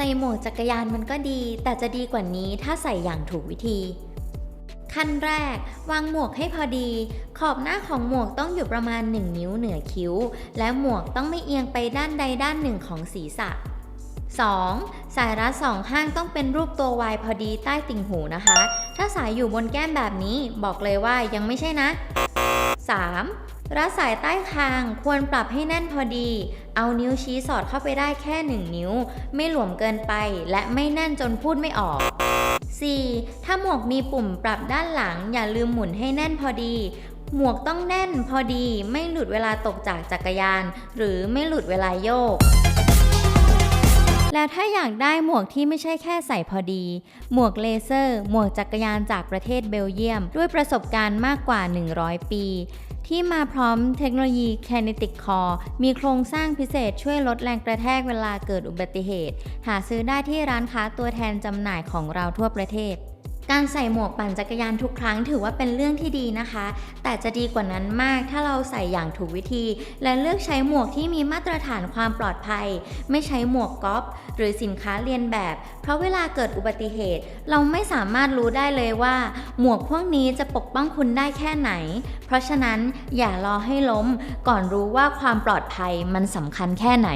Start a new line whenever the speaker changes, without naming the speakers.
ส่หมวกจักรยานมันก็ดี แต่จะดีกว่านี้ถ้าใส่อย่างถูกวิธี ขั้นแรก วางหมวกให้พอดี ขอบหน้าของหมวกต้องอยู่ประมาณ 1 นิ้วเหนือคิ้ว และหมวกต้องไม่เอียงไปด้านใดด้านหนึ่งของศีรษะ 2. สายรัดสองข้างต้องเป็นรูปตัววายพอดีใต้ติ่งหูนะคะ ถ้าสายอยู่บนแก้มแบบนี้บอกเลยว่ายังไม่ใช่นะ 3. รัดสายใต้คางควรปรับให้แน่นพอดี เอานิ้วชี้สอดเข้าไปได้แค่ 1 นิ้ว ไม่หลวมเกินไป และไม่แน่นจนพูดไม่ออก 4. ถ้าหมวกมีปุ่มปรับด้านหลัง อย่าลืมหมุนให้แน่นพอดี หมวกต้องแน่นพอดี ไม่หลุดเวลาตกจากจักรยาน หรือไม่หลุดเวลาโยก และถ้าอยากได้หมวกที่ไม่ใช่แค่ใส่พอดี หมวกเลเซอร์ หมวกจักรยานจากประเทศเบลเยียม ด้วยประสบการณ์มากกว่า 100 ปี ที่มาพร้อมเทคโนโลยี Kinetic Core มีโครงสร้างพิเศษช่วยลดแรงกระแทกเวลาเกิดอุบัติเหตุ หาซื้อได้ที่ร้านค้าตัวแทนจำหน่ายของเราทั่วประเทศ การใส่หมวกปั่นจักรยานทุกครั้งถือว่าเป็นเรื่องที่ดีนะคะ แต่จะดีกว่านั้นมากถ้าเราใส่อย่างถูกวิธี และเลือกใช้หมวกที่มีมาตรฐานความปลอดภัย ไม่ใช้หมวกก๊อปหรือสินค้าเลียนแบบ เพราะเวลาเกิดอุบัติเหตุ เราไม่สามารถรู้ได้เลยว่า หมวกพวกนี้จะปกป้องคุณได้แค่ไหน เพราะฉะนั้นอย่ารอให้ล้ม ก่อนรู้ว่าความปลอดภัยมันสำคัญแค่ไหน